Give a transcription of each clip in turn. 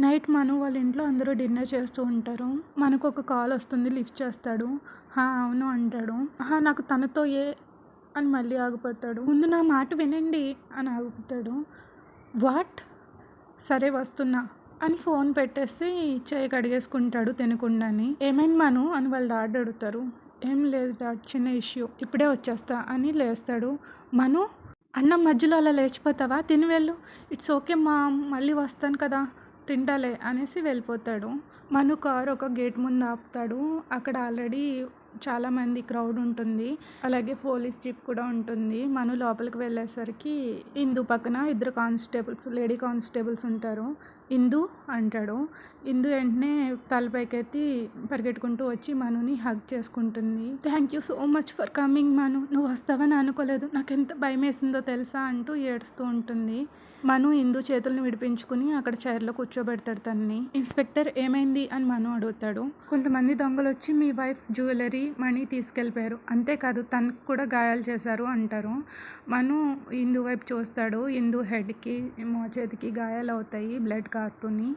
Night మను వాళ్ళ ఇంట్లో అందరూ డిన్నర్ చేస్తూ ఉంటారు. మనకు ఒక కాల్ వస్తుంది లిఫ్ట్ చేస్తాడు. హా అవును అంటాడు. హా నాకు తనతో ఏ అని మళ్ళీ ఆగిపోతాడు. ముందు నా మాట వినండి అని ఆగిపోతాడు వాట్? సరే వస్తున్నా అని ఫోన్ పెట్టేసి చేయి కడిగేసుకుంటాడు తినకుండాని. ఏమైంది మను అని వాళ్ళ డాడ్ అడుగుతారు. ఏం లేదు డాడ్ చిన్న ఇష్యూ. ఇప్పుడే వచ్చేస్తా అని లేస్తాడు. మను అన్నం మధ్యలో అలా లేచిపోతావా? తిని వెళ్ళు. ఇట్స్ ఓకే మా మళ్ళీ వస్తాను కదా. తింటాలే అనేసి వెళ్ళిపోతాడు. మను కారు ఒక గేట్ ముందు ఆపుతాడు. అక్కడ ఆల్రెడీ చాలామంది క్రౌడ్ ఉంటుంది. అలాగే పోలీస్ జీప్ కూడా ఉంటుంది. మను లోపలికి వెళ్ళేసరికి ఇందు పక్కన ఇద్దరు కానిస్టేబుల్స్ లేడీ కానిస్టేబుల్స్ ఉంటారు. ఇందు అంటాడు. ఇందు వెంటనే తలపైకెత్తి పరిగెట్టుకుంటూ వచ్చి మనుని హగ్ చేసుకుంటుంది. Thank you so much for coming Manu. నువ్వు వస్తావని అనుకోలేదు. నాకు ఎంత భయం వేసిందో తెలుసా? అంటూ ఏడుస్తూ ఉంటుంది. మను ఇందు చేతులను విడిపించుకుని అక్కడ చైర్లో కూర్చోబెడతాడు తనని. ఇన్స్పెక్టర్ ఏమైంది? అని మను అడుగుతాడు. కొంతమంది దొంగలు వచ్చి మీ వైఫ్ జ్యువెలరీ మనీ తీసుకెళ్ళిపోయారు. అంతేకాదు తనకు కూడా గాయాలు చేశారు అంటారు. మను ఇందు వైపు చూస్తాడు. ఇందు హెడ్కి మోచేతికి గాయాలు అవుతాయి బ్లడ్ కారుతుంది.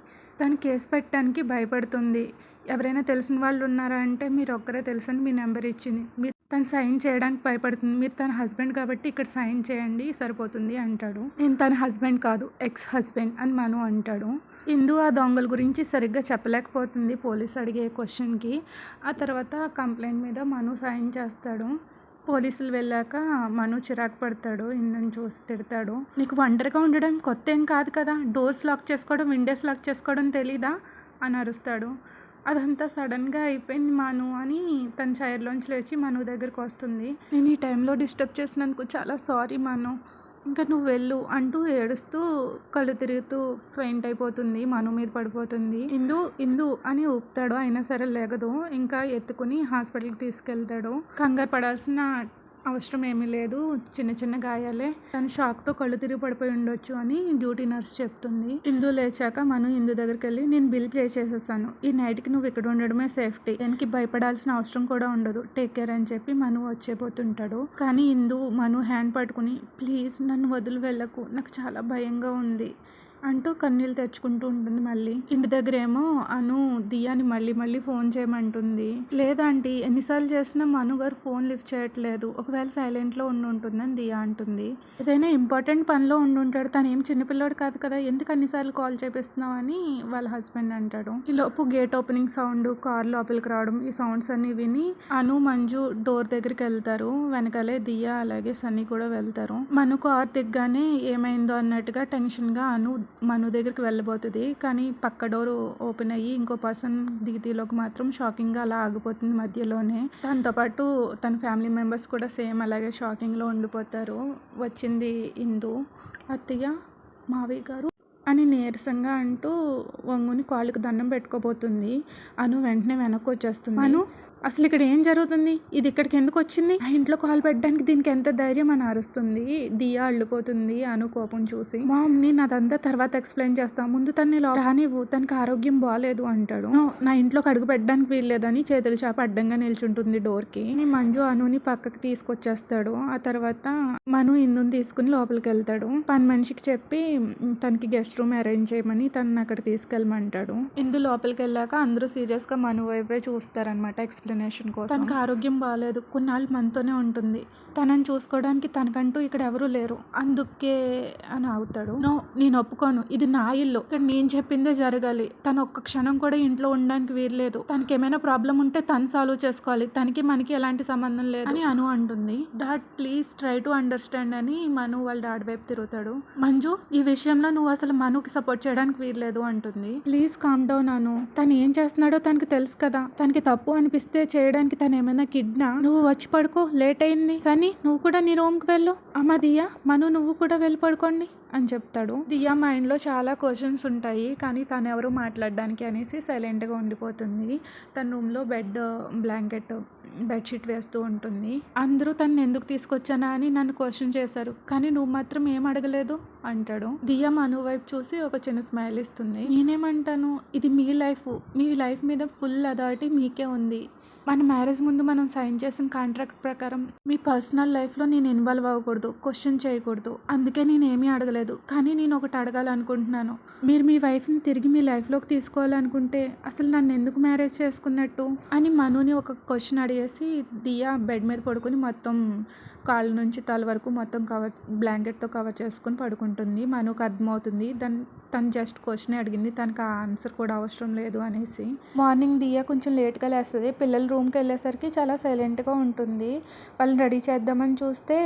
తను కేసు పెట్టడానికి భయపడుతుంది. ఎవరైనా తెలిసిన వాళ్ళు ఉన్నారా అంటే మీరు ఒక్కరే తెలుసని మీ నెంబర్ ఇచ్చింది. మీరు తను సైన్ చేయడానికి భయపడుతుంది. మీరు తన హస్బెండ్ కాబట్టి ఇక్కడ సైన్ చేయండి సరిపోతుంది అంటాడు. నేను తన హస్బెండ్ కాదు ఎక్స్ హస్బెండ్ అని మను అంటాడు. ఇందు ఆ దొంగల గురించి సరిగ్గా చెప్పలేకపోతుంది పోలీస్ అడిగే క్వశ్చన్కి. ఆ తర్వాత కంప్లైంట్ మీద మను సైన్ చేస్తాడు. పోలీసులు వెళ్ళాక మను చిరాకు పడతాడు ఇందని చూసి తిడతాడు. నీకు ఒంటరిగా ఉండడం కొత్త ఏం కాదు కదా? డోర్స్ లాక్ చేసుకోవడం విండోస్ లాక్ చేసుకోవడం తెలీదా? అని అరుస్తాడు. అదంతా సడన్గా అయిపోయింది మాను అని తన చైర్లోంచి లేచి మను దగ్గరికి వస్తుంది. నేను ఈ టైంలో డిస్టర్బ్ చేసినందుకు చాలా సారీ మాను. ఇంకా నువ్వు వెళ్ళు అంటూ ఏడుస్తూ కళ్ళు తిరుగుతూ ఫెయింట్ అయిపోతుంది మను మీద పడిపోతుంది. ఇందు ఇందు అని ఊపుతాడు. అయినా సరే లేగదు. ఇంకా ఎత్తుకుని హాస్పిటల్కి తీసుకెళ్తాడు. కంగారు పడాల్సిన అవసరం ఏమీ లేదు. చిన్న చిన్న గాయాలే. తను షాక్తో కళ్ళు తిరిగి పడిపోయి ఉండొచ్చు అని డ్యూటీ నర్స్ చెప్తుంది. ఇందు లేచాక మనం ఇందు దగ్గరికి వెళ్ళి నేను బిల్ పే చేసేసాను. ఈ నైట్కి నువ్వు ఇక్కడ ఉండడమే సేఫ్టీ. దానికి భయపడాల్సిన అవసరం కూడా ఉండదు. టేక్ కేర్ అని చెప్పి మను వచ్చేపోతుంటాడు. కానీ ఇందు మను హ్యాండ్ పట్టుకుని ప్లీజ్ నన్ను వదిలి వెళ్ళకు. నాకు చాలా భయంగా ఉంది. అంటూ కన్నీళ్ళు తెచ్చుకుంటూ ఉంటుంది మళ్ళీ. ఇంటి దగ్గర ఏమో అను దియాని మళ్ళీ మళ్ళీ ఫోన్ చేయమంటుంది. లేదంటే ఎన్నిసార్లు చేసినా మను గారు ఫోన్ లిఫ్ట్ చేయట్లేదు. ఒకవేళ సైలెంట్లో ఉండి ఉంటుందని దియా అంటుంది. ఏదైనా ఇంపార్టెంట్ పనిలో ఉండి ఉంటాడు. తను ఏం చిన్నపిల్లాడు కాదు కదా ఎందుకు అన్నిసార్లు కాల్ చేపిస్తున్నావు అని వాళ్ళ హస్బెండ్ అంటాడు. ఈ లోపు గేట్ ఓపెనింగ్ సౌండ్ కార్ లోపలికి రావడం ఈ సౌండ్స్ అన్ని విని అను మంజు డోర్ దగ్గరికి వెళ్తారు. వెనకాలే దియా అలాగే సన్నీ కూడా వెళ్తారు. మను కార్ దిగ్గానే ఏమైందో అన్నట్టుగా టెన్షన్గా అను మను దగ్గరికి వెళ్ళబోతుంది. కానీ పక్క డోర్ ఓపెన్ అయ్యి ఇంకో పర్సన్ దిగితీలోకి మాత్రం షాకింగ్గా అలా ఆగిపోతుంది మధ్యలోనే. దాంతోపాటు తన ఫ్యామిలీ మెంబర్స్ కూడా సేమ్ అలాగే షాకింగ్లో ఉండిపోతారు. వచ్చింది ఇందు. అత్తయ్య మావి గారు అని నీరసంగా అంటూ వంగుని కాళ్ళకి దండం పెట్టుకోబోతుంది. అను వెంటనే వెనక్కి వచ్చేస్తుంది. అను అసలు ఇక్కడ ఏం జరుగుతుంది? ఇది ఇక్కడికి ఎందుకు వచ్చింది? ఆ ఇంట్లో కాల్ పెట్టడానికి దీనికి ఎంత ధైర్యం అని అరుస్తుంది. దియా అల్లిపోతుంది అను కోపం చూసి. మా మమ్మీ నాదంతా తర్వాత ఎక్స్ప్లెయిన్ చేస్తా. ముందు తన్ని రానివ్వు. తనకి ఆరోగ్యం బాగాలేదు అంటాడు. నా ఇంట్లోకి అడుగు పెట్టడానికి వీల్లేదని చేతుల చేప అడ్డంగా నిల్చుంటుంది డోర్కి మంజు అనుని పక్కకి తీసుకొచ్చేస్తాడు. ఆ తర్వాత మను ఇందుని తీసుకుని లోపలికి వెళ్తాడు. పని మనిషికి చెప్పి తనకి గెస్ట్ రూమ్ అరేంజ్ చేయమని తనని అక్కడ తీసుకెళ్ళమంటాడు. ఇందు లోపలికి వెళ్ళాక అందరూ సీరియస్గా మను వైపే చూస్తారనమాట డొనేషన్ కోసం. తనకు ఆరోగ్యం బాగాలేదు కొన్నాళ్ళు మనతోనే ఉంటుంది. తనని చూసుకోవడానికి తనకంటూ ఇక్కడ ఎవరూ లేరు. అందుకే అని ఆగుతాడు. నో నేను ఒప్పుకోను. ఇది నా ఇల్లు. ఇక్కడ నేను చెప్పిందే జరగాలి. తను ఒక్క క్షణం కూడా ఇంట్లో ఉండడానికి వీల్లేదు. తనకి ఏమైనా ప్రాబ్లం ఉంటే తను సాల్వ్ చేసుకోవాలి. తనకి మనకి ఎలాంటి సంబంధం లేదు. అని అను అంటుంది. Dad please try to understand అని మను వాళ్ళ డాడ్ వైపు తిరుగుతాడు. మంజు ఈ విషయంలో నువ్వు అసలు మనుకి సపోర్ట్ చేయడానికి వీల్లేదు అంటుంది. Please calm down Anu. తను ఏం చేస్తున్నాడో తనకి తెలుసు కదా. తనకి తప్పు అనిపిస్తే చేయడానికి తను ఏమైనా కిడ్నా? నువ్వు వచ్చి పడుకో లేట్ అయింది సనీ నువ్వు కూడా నీ రూమ్కి వెళ్ళు. అమ్మ దియా మను నువ్వు కూడా వెళ్ళి పడుకోండి అని చెప్తాడు. దియా మైండ్లో చాలా క్వశ్చన్స్ ఉంటాయి కానీ తను ఎవరు మాట్లాడడానికి అనేసి సైలెంట్గా ఉండిపోతుంది. తన రూమ్లో బెడ్ బ్లాంకెట్ బెడ్షీట్ వేస్తూ ఉంటుంది. అందరూ తను ఎందుకు తీసుకొచ్చానా అని నన్ను క్వశ్చన్ చేశారు. కానీ నువ్వు మాత్రం ఏం అడగలేదు? అంటాడు. దియా మను వైపు చూసి ఒక చిన్న స్మైల్ ఇస్తుంది. నేనేమంటాను? ఇది మీ లైఫ్. మీ లైఫ్ మీద ఫుల్ అథారిటీ మీకే ఉంది. మన మ్యారేజ్ ముందు మనం సైన్ చేసిన కాంట్రాక్ట్ ప్రకారం మీ పర్సనల్ లైఫ్లో నేను ఇన్వాల్వ్ అవ్వకూడదు క్వశ్చన్ చేయకూడదు. అందుకే నేను ఏమీ అడగలేదు. కానీ నేను ఒకటి అడగాలనుకుంటున్నాను. మీరు మీ వైఫ్ని తిరిగి మీ లైఫ్లోకి తీసుకోవాలనుకుంటే అసలు నన్ను ఎందుకు మ్యారేజ్ చేసుకున్నట్టు అని మనుని ఒక క్వశ్చన్ అడిగేసి దియా బెడ్ మీద పడుకొని మొత్తం కాళ్ళ నుంచి తల వరకు మొత్తం కవర్ బ్లాంకెట్తో కవర్ చేసుకొని పడుకుంటుంది. మనకు అర్థమవుతుంది దాని తను జస్ట్ క్వశ్చన్ అడిగింది. తనకు ఆ ఆన్సర్ కూడా అవసరం లేదు అనేసి. మార్నింగ్ దియా కొంచెం లేట్గా లేస్తుంది. పిల్లల రూమ్కి వెళ్ళేసరికి చాలా సైలెంట్గా ఉంటుంది. వాళ్ళని రెడీ చేద్దామని చూస్తే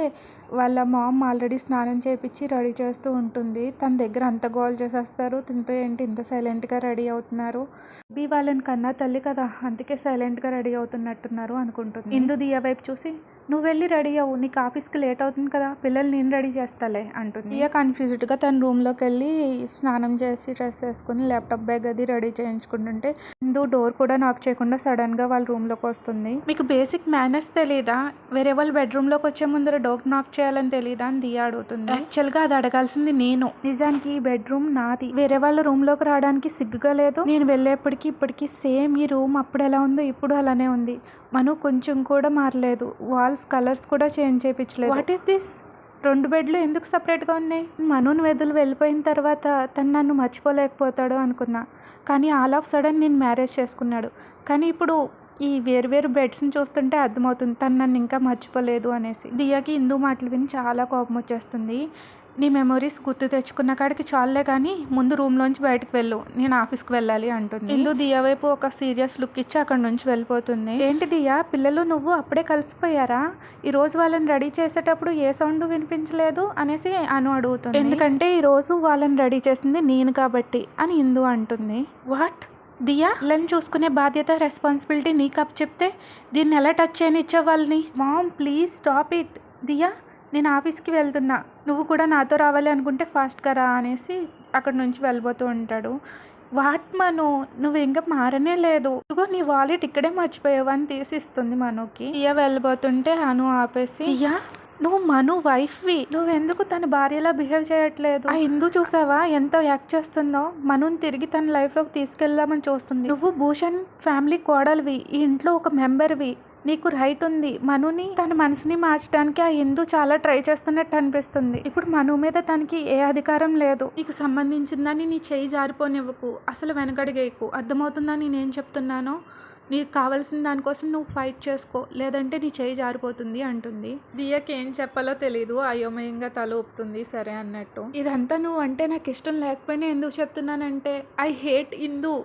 వాళ్ళ మామ్ ఆల్రెడీ స్నానం చేపించి రెడీ చేస్తూ ఉంటుంది. తన దగ్గర అంత గోల్ చేసేస్తారు. తింటూ ఏంటి ఇంత సైలెంట్గా రెడీ అవుతున్నారు? బి వాళ్ళని కన్నా తల్లి కదా. అందుకే సైలెంట్గా రెడీ అవుతున్నట్టున్నారు అనుకుంటుంది. ఇందు దియా వైపు చూసి నువ్వు వెళ్ళి రెడీ అవ్వు నీకు ఆఫీస్కి లేట్ అవుతుంది కదా పిల్లలు నేను రెడీ చేస్తాలే అంటుంది. ఇక కన్ఫ్యూజ్డ్గా తన రూమ్లోకి వెళ్ళి స్నానం చేసి డ్రెస్ వేసుకుని ల్యాప్టాప్ బ్యాగ్ అది రెడీ చేయించుకుంటుంటే ఇందు డోర్ కూడా నాక్ చేయకుండా సడన్గా వాళ్ళ రూమ్లోకి వస్తుంది. మీకు బేసిక్ మేనర్స్ తెలీదా? వేరే వాళ్ళ బెడ్రూమ్లోకి వచ్చే ముందర డోర్ నాక్ చేయాలని తెలీదా? అని దియా అడుగుతుంది. యాక్చువల్గా అది అడగాల్సింది నేను. నిజానికి ఈ బెడ్రూమ్ నాది. వేరే వాళ్ళ రూమ్లోకి రావడానికి సిగ్గుగా లేదు. నేను వెళ్ళేప్పటికి ఇప్పటికి సేమ్ ఈ రూమ్ అప్పుడు ఎలా ఉందో ఇప్పుడు అలానే ఉంది. మను కొంచెం కూడా మారలేదు. వాల్స్ కలర్స్ కూడా చేంజ్ చేయించలేదు. వాట్ ఈస్ దిస్ రెండు బెడ్లు ఎందుకు సపరేట్గా ఉన్నాయి? మనుని వెదులు వెళ్ళిపోయిన తర్వాత తను నన్ను మర్చిపోలేకపోతాడు అనుకున్నా. కానీ ఆల్ ఆఫ్ సడన్ నేను మ్యారేజ్ చేసుకున్నాడు. కానీ ఇప్పుడు ఈ వేరు వేరు బెడ్స్ని చూస్తుంటే అర్థమవుతుంది తను నన్ను ఇంకా మర్చిపోలేదు అనేసి. దియాకి హిందూ మాటలు విని చాలా కోపం వచ్చేస్తుంది. నీ మెమొరీస్ గుర్తు తెచ్చుకున్న కాడికి చాలే కానీ ముందు రూమ్లోంచి బయటకు వెళ్ళు. నేను ఆఫీస్కి వెళ్ళాలి అంటుంది. ఇందు దియా వైపు ఒక సీరియస్ లుక్ ఇచ్చి అక్కడ నుంచి వెళ్ళిపోతుంది. ఏంటి దియా? పిల్లలు నువ్వు అప్పుడే కలిసిపోయారా? ఈ రోజు వాళ్ళని రెడీ చేసేటప్పుడు ఏ సౌండ్ వినిపించలేదు అనేసి అను అడుగుతుంది. ఎందుకంటే ఈ రోజు వాళ్ళని రెడీ చేసింది నేను కాబట్టి అని ఇందు అంటుంది. వాట్? దియా? పిల్లల్ని చూసుకునే బాధ్యత రెస్పాన్సిబిలిటీ నీకు అప్ చెప్తే దీన్ని ఎలా టచ్ చేయనిచ్చే వాళ్ళని? Mom please stop it. Diya? నేను ఆఫీస్కి వెళ్తున్నా. నువ్వు కూడా నాతో రావాలి అనుకుంటే ఫాస్ట్గా రా అనేసి అక్కడ నుంచి వెళ్ళిపోతూ ఉంటాడు. వాట్ మను? నువ్వు ఇంకా మారనే లేదు. ఇదిగో నీ వాలెట్ ఇక్కడే మర్చిపోయావు అని తీసిస్తుంది మనుకి. ఇయ్య వెళ్ళిపోతుంటే అను ఆపేసి ఇయ్యా నువ్వు మను వైఫ్వి. నువ్వెందుకు తన భార్యలా బిహేవ్ చేయట్లేదు? ఆ ఇందు చూసావా? ఎంత యాక్ట్ చేస్తుందో? మనుని తిరిగి తన లైఫ్లోకి తీసుకెళ్దామని చూస్తుంది. నువ్వు భూషణ్ ఫ్యామిలీ కోడలివి. ఈ ఇంట్లో ఒక మెంబర్వి. నీకు రైట్ ఉంది. మనుని తన మనసుని మార్చడానికి ఆ హిందూ చాలా ట్రై చేస్తున్నట్టు అనిపిస్తుంది. ఇప్పుడు మను మీద తనకి ఏ అధికారం లేదు. నీకు సంబంధించిందని నీ చేయి జారిపోనివ్వకు. అసలు వెనకడిగేయకు. అర్థమవుతుందా నేనేం చెప్తున్నానో? నీకు కావాల్సిన దానికోసం నువ్వు ఫైట్ చేసుకో లేదంటే నీ చేయి జారిపోతుంది అంటుంది. దియకి ఏం చెప్పాలో తెలీదు అయోమయంగా తల ఊపుతుంది సరే అన్నట్టు. ఇదంతా నువ్వు అంటే నాకు ఇష్టం లేకపోయినా ఎందుకు చెప్తున్నానంటే ఐ హేట్ ఇందు.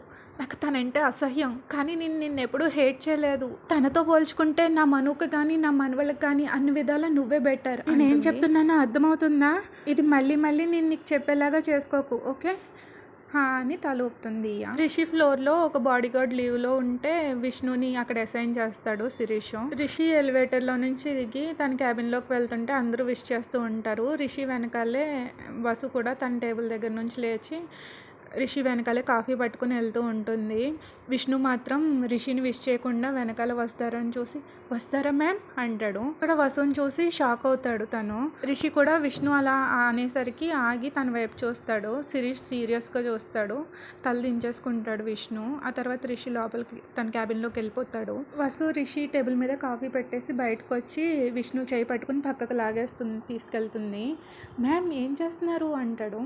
నాకు తనంటే అసహ్యం కానీ నేను నిన్ను ఎప్పుడూ హేట్ చేయలేదు. తనతో పోల్చుకుంటే నా మనుకు కానీ నా మనవళ్ళకి కానీ అన్ని విధాలా నువ్వే బెటర్ నేను ఏం చెప్తున్నానో అర్థమవుతుందా? ఇది మళ్ళీ మళ్ళీ నేను నీకు చెప్పేలాగా చేసుకోకు ఓకే? హా అని తలూపుతుంది రిషి ఫ్లోర్లో ఒక బాడీ గార్డ్ లీవ్లో ఉంటే విష్ణుని అక్కడ అసైన్ చేస్తాడు శిరీష్. రిషి ఎలివేటర్లో నుంచి దిగి తన క్యాబిన్లోకి వెళ్తుంటే అందరూ విష్ చేస్తూ ఉంటారు. రిషి వెనకాలే వసు కూడా తన టేబుల్ దగ్గర నుంచి లేచి రిషి వెనకాలే కాఫీ పట్టుకుని వెళ్తూ ఉంటుంది. విష్ణు మాత్రం రిషిని విష్ చేయకుండా వెనకాల వస్తారని చూసి వస్తారా మ్యామ్? అంటాడు. ఇక్కడ వసుని చూసి షాక్ అవుతాడు తను. రిషి కూడా విష్ణు అలా అనేసరికి ఆగి తన వైపు చూస్తాడు. శిరీష్ సీరియస్గా చూస్తాడు. తల దించేసుకుంటాడు విష్ణు. ఆ తర్వాత రిషి లోపలికి తన క్యాబిన్లోకి వెళ్ళిపోతాడు. వసు రిషి టేబుల్ మీద కాఫీ పెట్టేసి బయటకు వచ్చి విష్ణు చేయి పట్టుకుని పక్కకు లాగేస్తుంది తీసుకెళ్తుంది. మ్యామ్ ఏం చేస్తున్నారు? అంటాడు.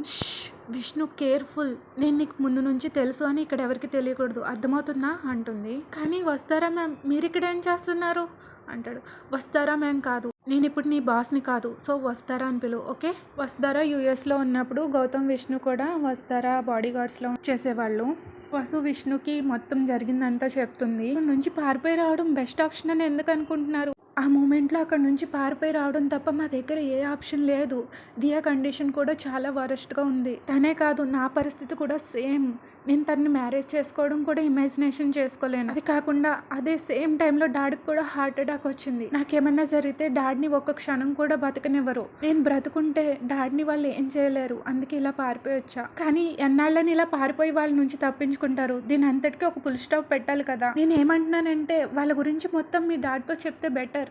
విష్ణు కేర్ఫుల్. నేను నీకు ముందు నుంచి తెలుసు అని ఇక్కడ ఎవరికి తెలియకూడదు. అర్థమవుతుందా? అంటుంది. కానీ వస్తారా మ్యామ్? మీరు ఇక్కడ ఏం చేస్తున్నారు? అంటాడు. వస్తారా మ్యామ్ కాదు. నేను ఇప్పుడు నీ బాస్ని కాదు. సో వస్తారా అని పిలువు. ఓకే? వస్తారా? యూఎస్లో ఉన్నప్పుడు గౌతమ్ విష్ణు కూడా వస్తారా? బాడీ గార్డ్స్లో చేసేవాళ్ళు. వసు విష్ణుకి మొత్తం జరిగిందంతా చెప్తుంది. నుంచి పారిపోయి రావడం బెస్ట్ ఆప్షన్ అని ఎందుకు అనుకుంటున్నారు? ఆ మూమెంట్లో అక్కడ నుంచి పారిపోయి రావడం తప్ప మా దగ్గర ఏ ఆప్షన్ లేదు. దియా కండిషన్ కూడా చాలా వరస్ట్గా ఉంది. తనే కాదు నా పరిస్థితి కూడా సేమ్. నేను తనని మ్యారేజ్ చేసుకోవడం కూడా ఇమాజినేషన్ చేసుకోలేను. అది కాకుండా అదే సేమ్ టైంలో డాడీకి కూడా హార్ట్ అటాక్ వచ్చింది. నాకేమన్నా జరిగితే డాడీని ఒక్క క్షణం కూడా బతకనివ్వరు. నేను బ్రతుకుంటే డాడీని వాళ్ళు ఏం చేయలేరు. అందుకే ఇలా పారిపోయి వచ్చా. కానీ ఎన్నాళ్ళని ఇలా పారిపోయి వాళ్ళ నుంచి చేసుకుంటారు దీని అంతటికీ ఒక పుల్ స్టాప్ పెట్టాలి కదా. నేను ఏమంటున్నానంటే వాళ్ళ గురించి మొత్తం మీ డాడ్తో చెప్తే బెటర్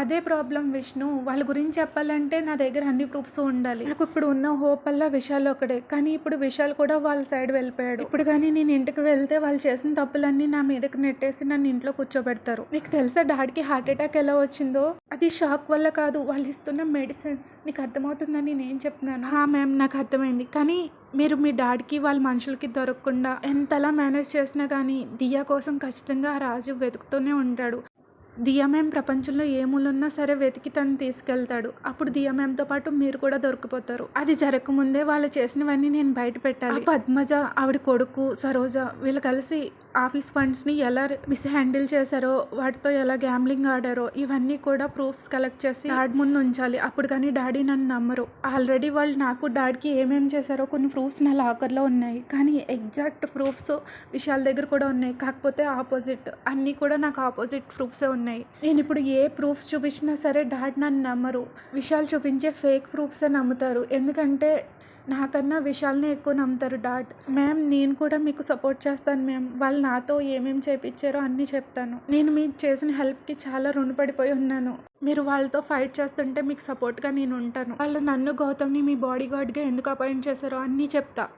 అదే ప్రాబ్లం విష్ణు. వాళ్ళ గురించి చెప్పాలంటే నా దగ్గర అన్ని ప్రూఫ్స్ ఉండాలి. నాకు ఇప్పుడు ఉన్న హోప్ వల్ల విశాల్ ఒకడే కానీ ఇప్పుడు విశాల్ కూడా వాళ్ళ సైడ్ వెళ్ళిపోయాడు. ఇప్పుడు కానీ నేను ఇంటికి వెళ్తే వాళ్ళు చేసిన తప్పులన్నీ నా మీదకి నెట్టేసి నన్ను ఇంట్లో కూర్చోబెడతారు. మీకు తెలుసా డాడీకి హార్ట్ అటాక్ ఎలా వచ్చిందో? అది షాక్ వల్ల కాదు. వాళ్ళు ఇస్తున్న మెడిసిన్స్. నీకు అర్థమవుతుందని నేను చెప్తున్నాను. హా మ్యామ్ నాకు అర్థమైంది. కానీ మీరు మీ డాడీకి వాళ్ళ మనుషులకి దొరకకుండా ఎంతలా మేనేజ్ చేసినా కానీ దియా కోసం ఖచ్చితంగా ఆ రాజు వెతుకుతూనే ఉంటాడు. దియామేం మ్యామ్ ప్రపంచంలో ఏ మూలున్నా సరే వెతికి తను తీసుకెళ్తాడు. అప్పుడు దియామేంతో పాటు మీరు కూడా దొరికిపోతారు. అది జరగకముందే వాళ్ళు చేసినవన్నీ నేను బయట పెట్టాలి. పద్మజ ఆవిడ కొడుకు సరోజ వీళ్ళు కలిసి ఆఫీస్ ఫండ్స్ని ఎలా మిస్ హ్యాండిల్ చేశారో వాటితో ఎలా గ్యాంబ్లింగ్ ఆడారో ఇవన్నీ కూడా ప్రూఫ్స్ కలెక్ట్ చేసి డాడ్ ముందు ఉంచాలి. అప్పుడు కానీ డాడీ నన్ను నమ్మరు. ఆల్రెడీ వాళ్ళు నాకు డాడీకి ఏమేం చేశారో కొన్ని ప్రూఫ్స్ నా లాకర్లో ఉన్నాయి. కానీ ఎగ్జాక్ట్ ప్రూఫ్స్ విషయాల దగ్గర కూడా ఉన్నాయి. కాకపోతే ఆపోజిట్ అన్నీ కూడా నాకు ఆపోజిట్ ప్రూఫ్సే ఉన్నాయి. నేను ఇప్పుడు ఏ ప్రూఫ్స్ చూపించినా సరే డాడ్ నన్ను నమ్మరు. విషయాలు చూపించే ఫేక్ ప్రూఫ్సే నమ్ముతారు. ఎందుకంటే నాకన్నా విషయాల్ని ఎక్కువ నమ్ముతారు డాడ్. మ్యామ్ నేను కూడా మీకు సపోర్ట్ చేస్తాను మ్యామ్. వాళ్ళు నాతో ఏమేమి చేయించారో అన్నీ చెప్తాను. నేను మీకు చేసిన హెల్ప్కి చాలా రుణపడిపోయి ఉన్నాను. మీరు వాళ్ళతో ఫైట్ చేస్తుంటే మీకు సపోర్ట్గా నేను ఉంటాను. వాళ్ళు నన్ను గౌతమ్ని మీ బాడీ గార్డ్గా ఎందుకు అపాయింట్ చేశారో అన్నీ చెప్తా.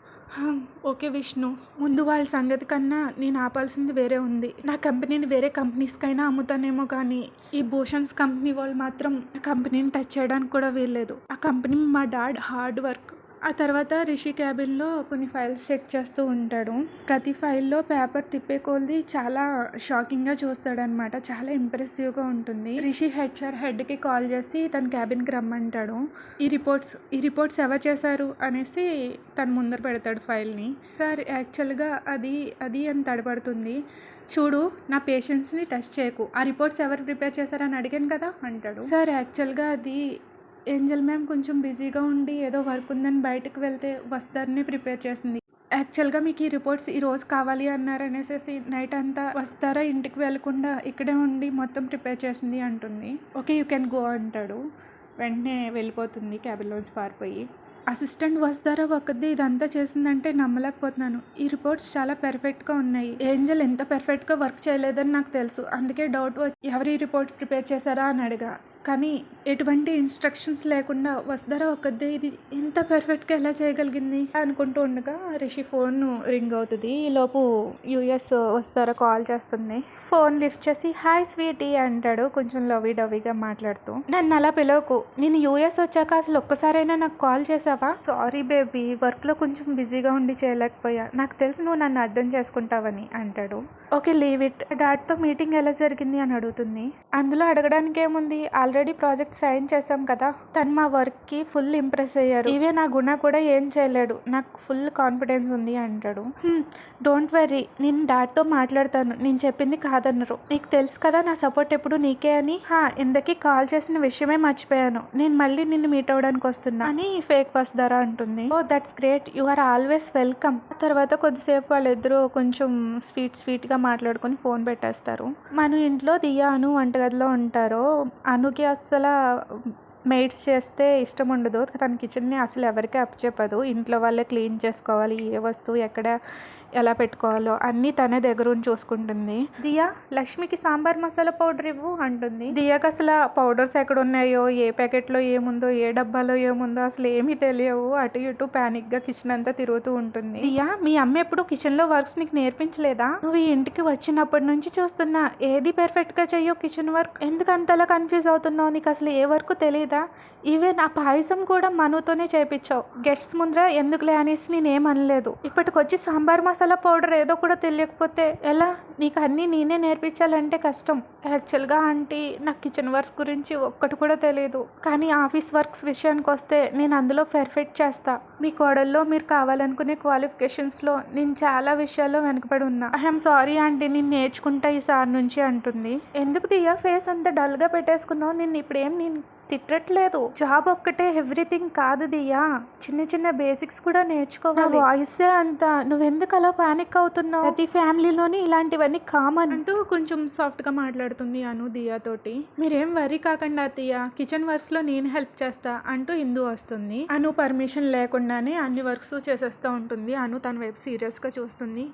ఓకే విష్ణు ముందు వాళ్ళ సంగతి కన్నా నేను ఆపాల్సింది వేరే ఉంది. నా కంపెనీని వేరే కంపెనీస్కైనా అమ్ముతానేమో కానీ ఈ భూషణ్స్ కంపెనీ వాళ్ళు మాత్రం కంపెనీని టచ్ చేయడానికి కూడా వీల్లేదు. ఆ కంపెనీ మా డాడ్ హార్డ్ వర్క్. ఆ తర్వాత రిషి క్యాబిన్లో కొన్ని ఫైల్స్ చెక్ చేస్తూ ఉంటాడు. ప్రతి ఫైల్లో పేపర్ తిప్పే కొలది చాలా షాకింగ్గా చూస్తాడనమాట చాలా ఇంప్రెసివ్గా ఉంటుంది. రిషి హెచ్ఆర్ హెడ్కి కాల్ చేసి తన క్యాబిన్కి రమ్మంటాడు. ఈ రిపోర్ట్స్ ఈ రిపోర్ట్స్ ఎవరు చేశారు? అనేసి తను ముందర పెడతాడు ఫైల్ని. సార్ యాక్చువల్గా అది అది అని తడబడుతుంది. చూడు నా పేషెంట్స్ని టెస్ట్ చేయకు. ఆ రిపోర్ట్స్ ఎవరు ప్రిపేర్ చేశారని అడిగాను కదా అంటాడు. సార్ యాక్చువల్గా అది ఏంజల్ మ్యామ్ కొంచెం బిజీగా ఉండి ఏదో వర్క్ ఉందని బయటకు వెళ్తే వస్తారని ప్రిపేర్ చేసింది. యాక్చువల్గా మీకు ఈ రిపోర్ట్స్ ఈ రోజు కావాలి అన్నారు అనేసి నైట్ అంతా వస్తారా? ఇంటికి వెళ్ళకుండా ఇక్కడే ఉండి మొత్తం ప్రిపేర్ చేసింది అంటుంది. ఓకే యూ కెన్ గో అంటాడు. వెంటనే వెళ్ళిపోతుంది క్యాబిన్లోంచి పారిపోయి. అసిస్టెంట్ వస్తారా ఒక్కది ఇదంతా చేసిందంటే నమ్మలేకపోతున్నాను. ఈ రిపోర్ట్స్ చాలా పెర్ఫెక్ట్గా ఉన్నాయి. ఏంజల్ ఎంత పెర్ఫెక్ట్గా వర్క్ చేయలేదని నాకు తెలుసు. అందుకే డౌట్ వచ్చి ఎవరు ఈ రిపోర్ట్ ప్రిపేర్ చేశారా అని అడిగా. కానీ ఎటువంటి ఇన్స్ట్రక్షన్స్ లేకుండా వస్తారా ఒక్కదే ఇది ఇంత పర్ఫెక్ట్గా ఎలా చేయగలిగింది? అనుకుంటూ ఉండగా రిషి ఫోన్ రింగ్ అవుతుంది. ఈలోపు యూఎస్ వస్తారా కాల్ చేస్తుంది. ఫోన్ లిఫ్ట్ చేసి హాయ్ స్వీటీ అంటాడు కొంచెం లవీ డవీగా మాట్లాడుతూ. నన్ను అలా పిలవకు. నేను యూఎస్ వచ్చాక అసలు ఒక్కసారైనా నాకు కాల్ చేసావా? సారీ బేబీ వర్క్లో కొంచెం బిజీగా ఉండి చేయలేకపోయా. నాకు తెలుసు నువ్వు నన్ను అర్థం చేసుకుంటావని అంటాడు. Okay leave it. డాడ్తో మీటింగ్ ఎలా జరిగింది? అని అడుగుతుంది. అందులో అడగడానికి ఏముంది ఆల్రెడీ ఆల్రెడీ ప్రాజెక్ట్ సైన్ చేశాం కదా తను మా వర్క్కి ఫుల్ ఇంప్రెస్ అయ్యారు. ఇవే నా గుణ కూడా ఏం చేయలేడు. నాకు ఫుల్ కాన్ఫిడెన్స్ ఉంది అంటాడు. డోంట్ వెరీ నేను డాడ్తో మాట్లాడతాను. నేను చెప్పింది కాదన్నారు. నీకు తెలుసు కదా నా సపోర్ట్ ఎప్పుడు నీకే అని? హా ఇందకీ కాల్ చేసిన విషయమే మర్చిపోయాను. నేను మళ్ళీ నిన్ను మీట్ అవ్వడానికి వస్తున్నా. అని ఫేక్ వస్తారా ధర అంటుంది. ఓ that's great you are always welcome తర్వాత కొద్దిసేపు వాళ్ళిద్దరూ కొంచెం స్వీట్ స్వీట్గా మాట్లాడుకొని ఫోన్ పెట్టేస్తారు. మన ఇంట్లో దియా అను వంటగదిలో ఉంటారో అనుకి అసలు మెయిడ్స్ చేస్తే ఇష్టం ఉండదు. తన కిచెన్ని అసలు ఎవరికి అప్పచెప్పదు. ఇంట్లో వాళ్ళే క్లీన్ చేసుకోవాలి. ఏ వస్తువు ఎక్కడ ఎలా పెట్టుకోవాలో అన్నీ తనే దగ్గర ఉండి చూసుకుంటుంది. దియా లక్ష్మికి సాంబార్ మసాలా పౌడర్ ఇవ్వు అంటుంది. దియాకి అసలు పౌడర్స్ ఎక్కడ ఉన్నాయో ఏ ప్యాకెట్లో ఏముందో ఏ డబ్బాలో ఏముందో అసలు ఏమీ తెలియవు. అటు ఇటు ప్యానిక్గా కిచెన్ అంతా తిరుగుతూ ఉంటుంది. దియా మీ అమ్మ ఎప్పుడు కిచెన్లో వర్క్స్ నీకు నేర్పించలేదా? నువ్వు ఇంటికి వచ్చినప్పటి నుంచి చూస్తున్నా ఏది పెర్ఫెక్ట్గా చెయ్యో కిచెన్ వర్క్. ఎందుకు అంతలా కన్ఫ్యూజ్ అవుతున్నావు? నీకు అసలు ఏ వర్క్ తెలియదా ఈవెన్ ఆ పాయసం కూడా మనతోనే చేపించావు. గెస్ట్స్ ముందర ఎందుకులే అనేసి నేనేం అనలేదు ఇప్పటికొచ్చి సాంబార్ మసాలా పౌడర్ ఏదో కూడా తెలియకపోతే ఎలా? నీకు అన్నీ నేనే నేర్పించాలంటే కష్టం. యాక్చువల్గా ఆంటీ నాకు కిచెన్ వర్క్స్ గురించి ఒక్కటి కూడా తెలియదు కానీ ఆఫీస్ వర్క్స్ విషయానికి వస్తే నేను అందులో పెర్ఫెక్ట్ చేస్తా. మీ కోడల్లో మీరు కావాలనుకునే క్వాలిఫికేషన్స్లో నేను చాలా విషయాల్లో వెనకబడి ఉన్నా. ఐఎమ్ సారీ ఆంటీ నేను నేర్చుకుంటా ఈసారి నుంచి అంటుంది. ఎందుకు దియా ఫేస్ అంత డల్గా పెట్టేసుకున్నావు నేను ఇప్పుడు ఏం నేను తిట్టట్లేదు. జాబ్ ఒక్కటే ఎవ్రీథింగ్ కాదు దియా. చిన్న చిన్న బేసిక్స్ కూడా నేర్చుకోవాలి. వాయిస్ అంత నువ్వెందుకు అలా పానిక్ అవుతున్నావు? ప్రతి ఫ్యామిలీలోని ఇలాంటివన్నీ కామన్. అంటూ కొంచెం సాఫ్ట్గా మాట్లాడుతుంది అను దియా తోటి. మీరేం వరీ కాకండి అత్తయ్య కిచెన్ వర్క్స్లో నేను హెల్ప్ చేస్తా అంటూ ఇందు వస్తుంది. అను పర్మిషన్ లేకుండానే అన్ని వర్క్స్ చేసేస్తూ ఉంటుంది. అను తన వైపు సీరియస్గా చూస్తుంది.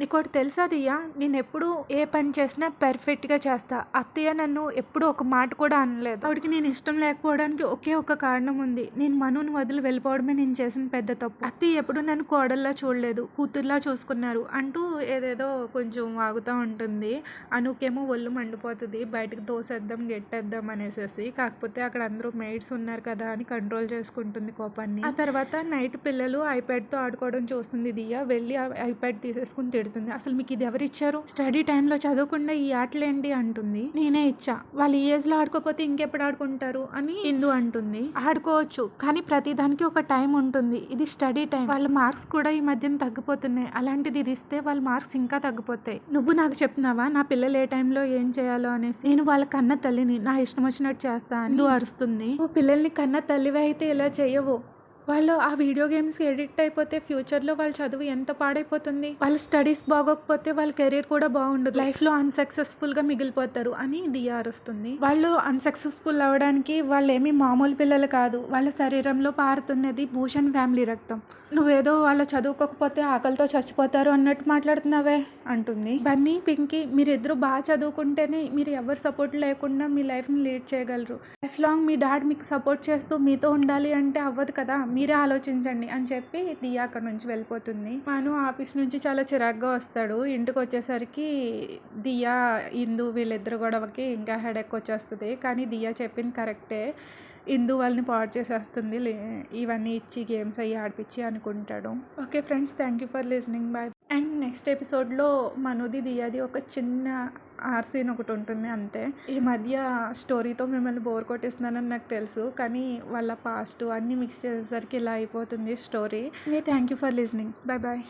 నీకు ఒకటి తెలుసా దియ్యా? నేను ఎప్పుడు ఏ పని చేసినా పర్ఫెక్ట్గా చేస్తా. అత్తయ్య నన్ను ఎప్పుడు ఒక మాట కూడా అనలేదు. ఆవిడకి నేను ఇష్టం లేకపోవడానికి ఒకే ఒక కారణం ఉంది. నేను మనుని వదిలి వెళ్ళిపోవడమే నేను చేసిన పెద్ద తప్పు. అత్తయ్య ఎప్పుడు నన్ను కోడల్లా చూడలేదు కూతుర్లా చూసుకున్నారు అంటూ ఏదేదో కొంచెం వాగుతూ ఉంటుంది. అనుకేమో ఒళ్ళు మండిపోతుంది బయటకు దోసేద్దాం గెట్టేద్దాం అనేసి కాకపోతే అక్కడ అందరూ మెయిడ్స్ ఉన్నారు కదా అని కంట్రోల్ చేసుకుంటుంది కోపాన్ని. ఆ తర్వాత నైట్ పిల్లలు ఐప్యాడ్తో ఆడుకోవడం చూస్తుంది దియ్య. వెళ్ళి ఐప్యాడ్ తీసేసుకుని తిడుతుంది. అసలు మీకు ఇది ఎవరు ఇచ్చారు? స్టడీ టైంలో చదవకుండా ఈ ఆటలేంటి అంటుంది. నేనే ఇచ్చా. వాళ్ళు ఈ ఏజ్లో ఆడుకోపోతే ఇంకెప్పుడు ఆడుకుంటారు అని హిందూ అంటుంది. ఆడుకోవచ్చు కానీ ప్రతి దానికి ఒక టైం ఉంటుంది. ఇది స్టడీ టైం. వాళ్ళ మార్క్స్ కూడా ఈ మధ్యన తగ్గిపోతున్నాయి. అలాంటిది ఇది ఇస్తే వాళ్ళ మార్క్స్ ఇంకా తగ్గిపోతాయి. నువ్వు నాకు చెప్తున్నావా? నా పిల్లలు ఏ టైంలో ఏం చేయాలో అనేసి. నేను వాళ్ళ కన్న తల్లిని నా ఇష్టం వచ్చినట్టు చేస్తా అని. అరుస్తుంది. ఓ పిల్లల్ని కన్న తల్లివి అయితే ఇలా చేయవు. వాళ్ళు ఆ వీడియో గేమ్స్కి ఎడిక్ట్ అయిపోతే ఫ్యూచర్లో వాళ్ళ చదువు ఎంత పాడైపోతుంది? వాళ్ళ స్టడీస్ బాగోకపోతే వాళ్ళ కెరీర్ కూడా బాగుండదు. లైఫ్లో అన్సక్సెస్ఫుల్గా మిగిలిపోతారు అని దియార్ వస్తుంది వాళ్ళు అన్సక్సెస్ఫుల్ అవ్వడానికి వాళ్ళు ఏమీ మామూలు పిల్లలు కాదు. వాళ్ళ శరీరంలో పారుతున్నది భూషణ్ ఫ్యామిలీ రక్తం. నువ్వేదో వాళ్ళు చదువుకోకపోతే ఆకలితో చచ్చిపోతారు అన్నట్టు మాట్లాడుతున్నావే అంటుంది. బన్నీ పింకీ మీరిద్దరూ బాగా చదువుకుంటేనే మీరు ఎవరు సపోర్ట్ లేకుండా మీ లైఫ్ని లీడ్ చేయగలరు. లైఫ్ లాంగ్ మీ డాడ్ మీకు సపోర్ట్ చేస్తూ మీతో ఉండాలి అంటే అవ్వదు కదా మీరే ఆలోచించండి అని చెప్పి దియా అక్కడ నుంచి వెళ్ళిపోతుంది. మను ఆఫీస్ నుంచి చాలా చిరాగ్గా వస్తాడు. ఇంటికి వచ్చేసరికి దియా ఇందు వీళ్ళిద్దరు గొడవకి ఇంకా హెడెక్ వచ్చేస్తుంది. కానీ దియా చెప్పింది కరెక్టే. ఇందు వాళ్ళని పాడు చేసేస్తుంది. లే- ఇవన్నీ ఇచ్చి గేమ్స్ అవి ఆడిపించి అనుకుంటాడు. Okay friends thank you for listening bye. And next ఎపిసోడ్లో మనోది దియాది ఒక చిన్న ఆర్సీన్ ఒకటి ఉంటుంది అంతే. ఈ మధ్య స్టోరీతో మిమ్మల్ని బోర్ కొట్టిస్తున్నానని నాకు తెలుసు కానీ వాళ్ళ పాస్ట్ అన్నీ మిక్స్ చేసేసరికి ఇలా అయిపోతుంది story. Me thank you for listening. Bye bye.